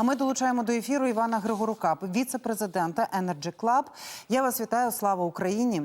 А ми долучаємо до ефіру Івана Григорука, віце-президента Energy Club. Я вас вітаю. Слава Україні!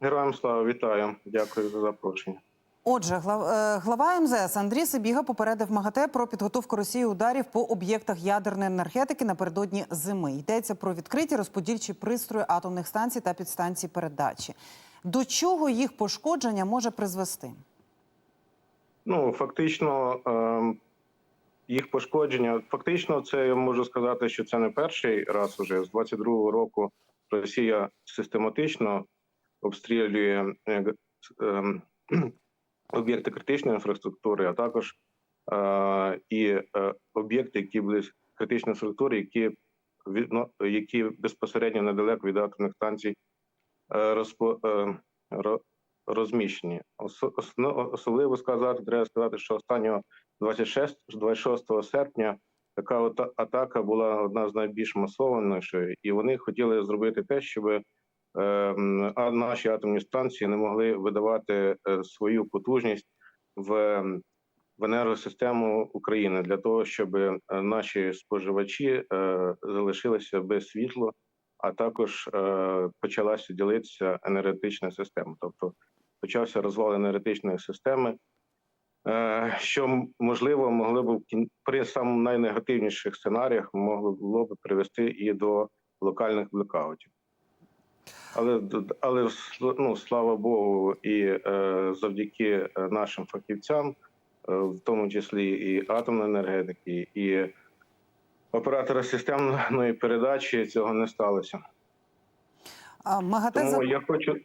Героям слава вітаю. Дякую за запрошення. Отже, е, глава МЗС Андрій Сибіга попередив МАГАТЕ про підготовку Росії ударів по об'єктах ядерної енергетики напередодні зими. Йдеться про відкриті розподільчі пристрої атомних станцій та підстанцій передачі. До чого їх пошкодження може призвести? Ну фактично, ем, їх пошкодження. Фактично, це я можу сказати, що це не перший раз. Уже з 22-го року Росія систематично обстрілює е, ем, об'єкти критичної інфраструктури, а також е, і е, об'єкти, які були критичної інфраструктури, які відно, які безпосередньо недалеко від атомних станцій е, розпо, е, розміщені. Осо- Особливо сказати, треба сказати, що останнього 26, 26 серпня така атака була одна з найбільш масованішою, і вони хотіли зробити те, щоб е, а наші атомні станції не могли видавати е, свою потужність в, в енергосистему України для того, щоб е, наші споживачі е, залишилися без світла, а також почалася ділитися енергетична система, тобто почався розвал енергетичної системи, е, що можливо могло б при самому найнегативніших сценаріях могло було б привести і до локальних блекаутів. Але але ну, слава Богу, і е, завдяки е, нашим фахівцям, е, в тому числі і атомної енергетики, і оператора системної передачі, цього не сталося. А, МАГАТЕ Тому я хочу.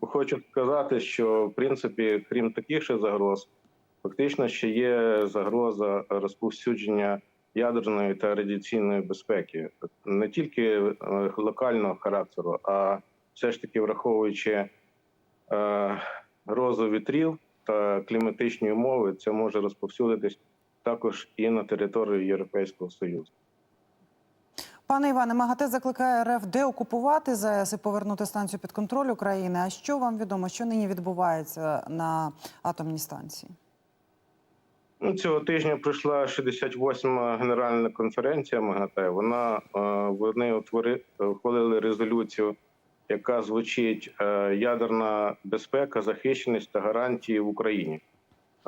Хочу сказати, що в принципі, крім таких ще загроз, фактично ще є загроза розповсюдження ядерної та радіаційної безпеки, не тільки е, локального характеру, а все ж таки враховуючи е, грозу вітрів та кліматичні умови, це може розповсюдитись також і на територію Європейського Союзу. Пане Іване, МАГАТЕ закликає РФ деокупувати ЗАЕС і повернути станцію під контроль України. А що вам відомо, що нині відбувається на атомній станції? Ну, цього тижня пройшла 68-ма генеральна конференція МАГАТЕ. Вона е, вони утвори, ухвалили резолюцію, яка звучить е, ядерна безпека, захищеність та гарантії в Україні.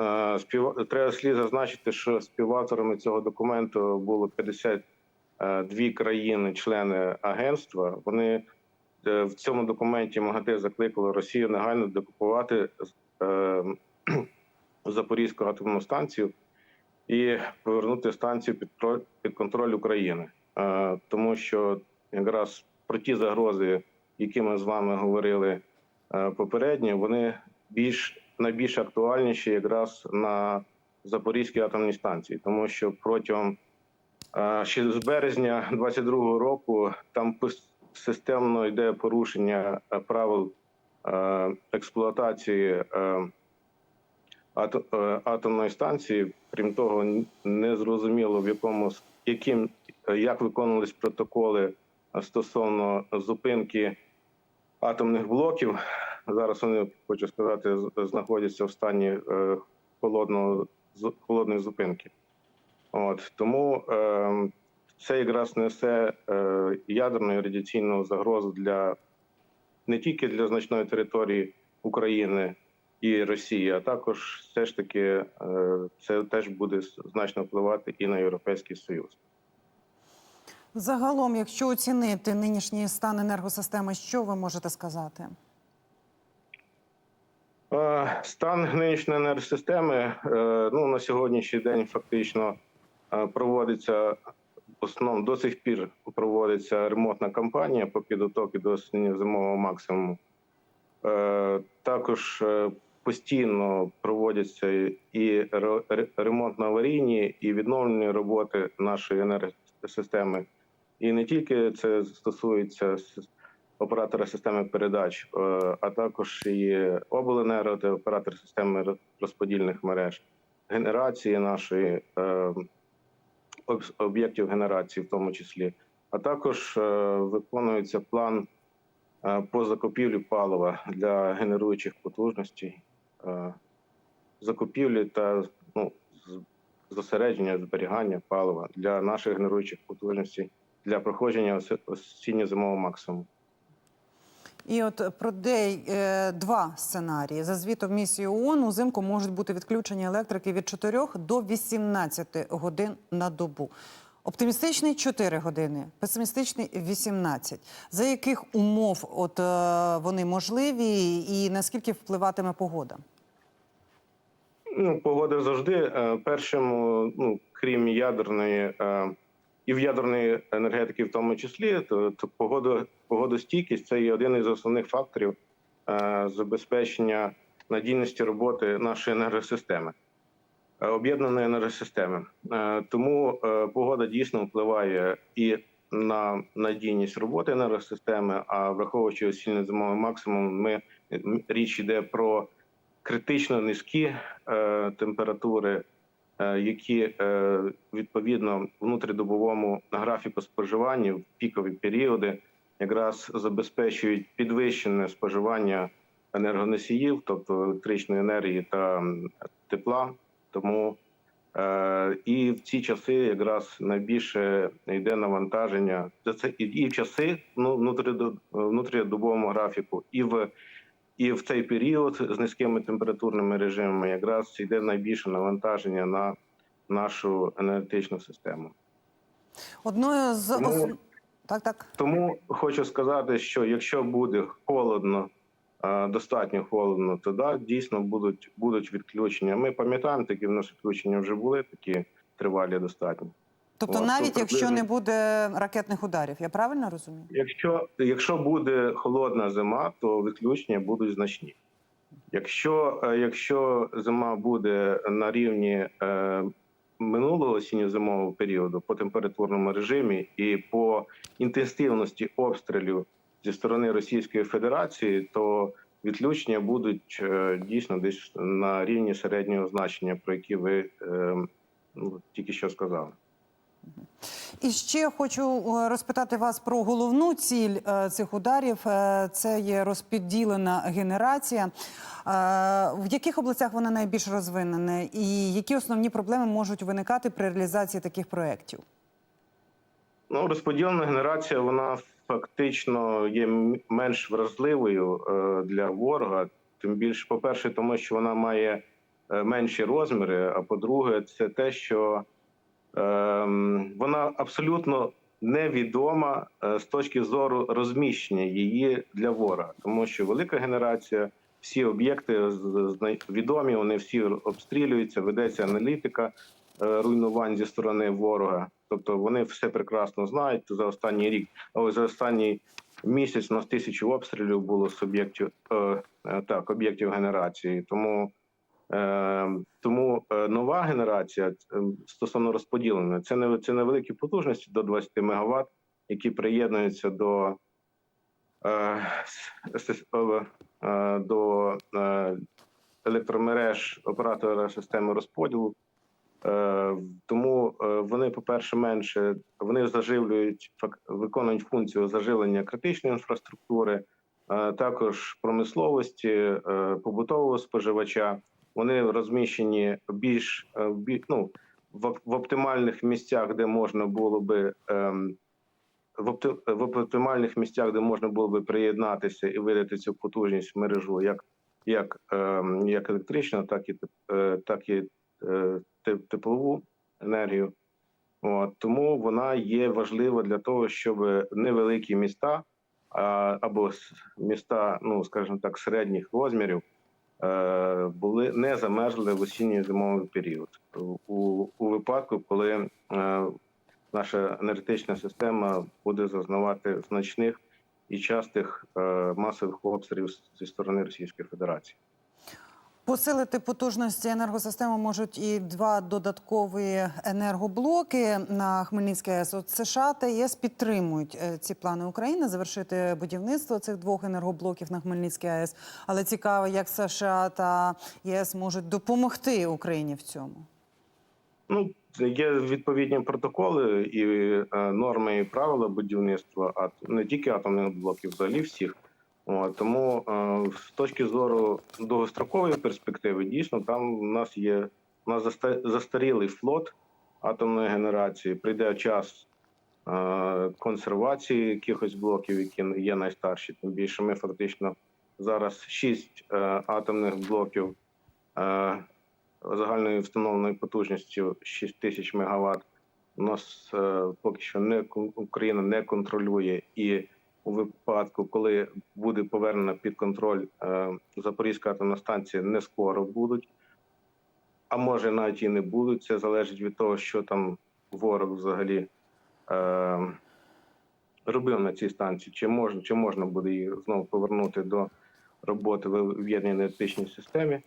Е, Спів... Треба слід зазначити, що співавторами цього документу було 52 країни-члени агентства. Вони е, в цьому документі МАГАТЕ закликало Росію негайно докупувати е, Запорізьку атомну станцію і повернути станцію під під контроль України, Е, тому що якраз про ті загрози, які ми з вами говорили е, попередньо, вони більш найбільш актуальніші якраз на Запорізькій атомній станції, тому що протягом е, ще з березня 22-го року там системно йде порушення е, правил е, експлуатації. е, ато- атомної станції. Крім того, не зрозуміло в якому яким як виконувались протоколи стосовно зупинки атомних блоків. Зараз вони хочу сказати, знаходяться в стані холодного холодної зупинки. От тому е, це якраз несе е, ядерну і радіаційну загрозу для не тільки для значної території України і Росії, а також все ж таки е, це теж буде значно впливати і на Європейський Союз. Загалом, якщо оцінити нинішній стан енергосистеми, що ви можете сказати? Е, Стан нинішньої енергосистеми е, ну на сьогоднішній день фактично проводиться в основному до сих пір проводиться ремонтна кампанія по підготовці до осінньо-зимового максимуму. Е, Також е, постійно проводяться і ре- ре- ремонтно-аварійні, і відновлені роботи нашої енергосистеми. І не тільки це стосується оператора системи передач, е, а також і обленерго оператор системи розподільних мереж, генерації нашої е, об'єктів генерації, в тому числі, а також е, виконується план е, по закупівлі палива для генеруючих потужностей, е, закупівлі та ну, зосередження зберігання палива для наших генеруючих потужностей для проходження осінньо-зимового максимуму. І от про дей е, два сценарії. За звітом місії ООН узимку можуть бути відключені електрики від 4 до 18 годин на добу. Оптимістичний 4 години, песимістичний 18. За яких умов от е, вони можливі, і наскільки впливатиме погода? Ну, погода завжди е, першим, ну крім ядерної і в ядерної енергетики, в тому числі, то, то погода, погодостійкість це є один із основних факторів е, забезпечення надійності роботи нашої енергосистеми, е, об'єднаної енергосистеми. Е, Тому е, погода дійсно впливає і на надійність роботи енергосистеми. А враховуючи осінньо зимовий максимум, ми річ йде про критично низькі е, температури, які е, відповідно внутрідобовому графіку споживання в пікові періоди якраз забезпечують підвищене споживання енергоносіїв, тобто електричної енергії та тепла. Тому е, і в ці часи якраз найбільше йде навантаження. Це і в часи ну, внутрідобовому графіку, і в і в цей період з низькими температурними режимами якраз йде найбільше навантаження на нашу енергетичну систему. Одною з Ну, ос... так, так. Тому хочу сказати, що якщо буде холодно, достатньо холодно, то да, дійсно будуть, будуть відключення. Ми пам'ятаємо, такі в нас відключення вже були, такі тривалі достатньо. Тобто, От, навіть то якщо не буде ракетних ударів, я правильно розумію? Якщо, якщо буде холодна зима, то відключення будуть значні. Якщо, е, якщо зима буде на рівні е, минулого осінньо-зимового періоду по температурному режимі і по інтенсивності обстрілів зі сторони Російської Федерації, то відключення будуть е, дійсно десь на рівні середнього значення, про які ви е, ну, тільки що сказали. І ще хочу е, розпитати вас про головну ціль е, цих ударів. Е, Це є розподілена генерація. В яких областях вона найбільш розвинена, і які основні проблеми можуть виникати при реалізації таких проєктів? Ну, розподілена генерація, вона фактично є менш вразливою для ворога. Тим більше, по-перше, тому що вона має менші розміри. А по-друге, це те, що вона абсолютно невідома е, з точки зору розміщення її для ворога, тому що велика генерація, всі об'єкти відомі, вони всі обстрілюються, ведеться аналітика е, руйнувань зі сторони ворога. Тобто вони все прекрасно знають за останній рік, а за останній місяць у нас тисячу обстрілів було з об'єктів е, так, об'єктів генерації. Тому, тому е, нова генерація е, стосовно розподіленої, це не це невеликі потужності до 20 МВт, які приєднуються до, е, е, до е, електромереж оператора системи розподілу. Е, Тому е, вони, по-перше, менше вони заживлюють виконують функцію заживлення критичної інфраструктури, е, також промисловості, е, побутового споживача. Вони розміщені більш е, ну, в, оптимальних місцях, де можна було би ем, в, опти- оптимальних місцях, де можна було би приєднатися і видати цю потужність в мережу, як, як, ем, як електричну, так і е, так і е, теплову енергію. От, тому вона є важлива для того, щоб невеликі міста або міста, ну скажімо так, середніх розмірів були не замерзли в осінньо зимовий період у, у випадку, коли е, наша енергетична система буде зазнавати значних і частих е, масових обстрілів зі сторони Російської Федерації. Посилити потужності енергосистеми можуть і два додаткові енергоблоки на Хмельницькій АЕС. От США та ЄС підтримують е, ці плани України завершити будівництво цих двох енергоблоків на Хмельницькій АЕС. Але цікаво, як США та ЄС можуть допомогти Україні в цьому. Ну, є відповідні протоколи і е, норми і правила будівництва, а не тільки атомних блоків, взагалі всіх. Тому е, з точки зору довгострокової перспективи, дійсно, там у нас є у нас заста- застарілий флот атомної генерації. Прийде час е, консервації якихось блоків, які є найстарші. Тим більше ми фактично зараз шість е, атомних блоків загальною встановленою потужністю 6 тисяч мегаватт. У нас поки що не Україна не контролює і у випадку, коли буде повернена під контроль е, Запорізька атомна станція, не скоро будуть, а може навіть і не будуть. Це залежить від того, що там ворог взагалі е, робив на цій станції. Чи можна, чи можна буде її знову повернути до роботи в об'єднаній енергетичній системі?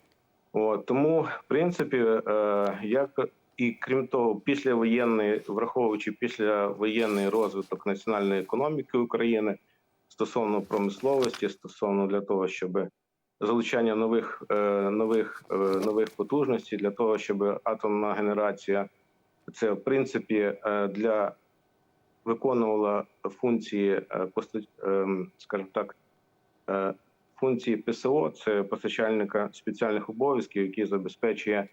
От, тому, в принципі, е, як і крім того, післявоєнний, враховуючи післявоєнний розвиток національної економіки України стосовно промисловості, стосовно для того, щоб залучання нових е, нових е, нових потужностей, для того, щоб атомна генерація це в принципі е, для виконувала функції, скажімо так, функції ПСО це постачальника спеціальних обов'язків, який забезпечує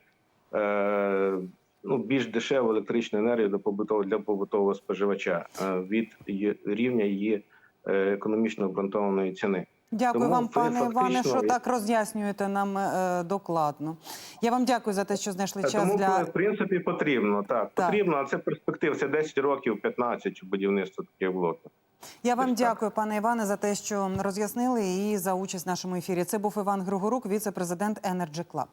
ну, більш дешеву електричну енергію до побутового для побутового споживача від рівня її економічно обґрунтованої ціни. Дякую Тому вам, пане Іване, що так роз'яснюєте нам е, докладно. Я вам дякую за те, що знайшли час Тому для в принципі потрібно так, Так. потрібно, а це перспектив. Це 10 років, 15 будівництва таких блоків. Я вам дякую, пане Іване, за те, що роз'яснили і за участь в нашому ефірі. Це був Іван Григорук, віце-президент Energy Club.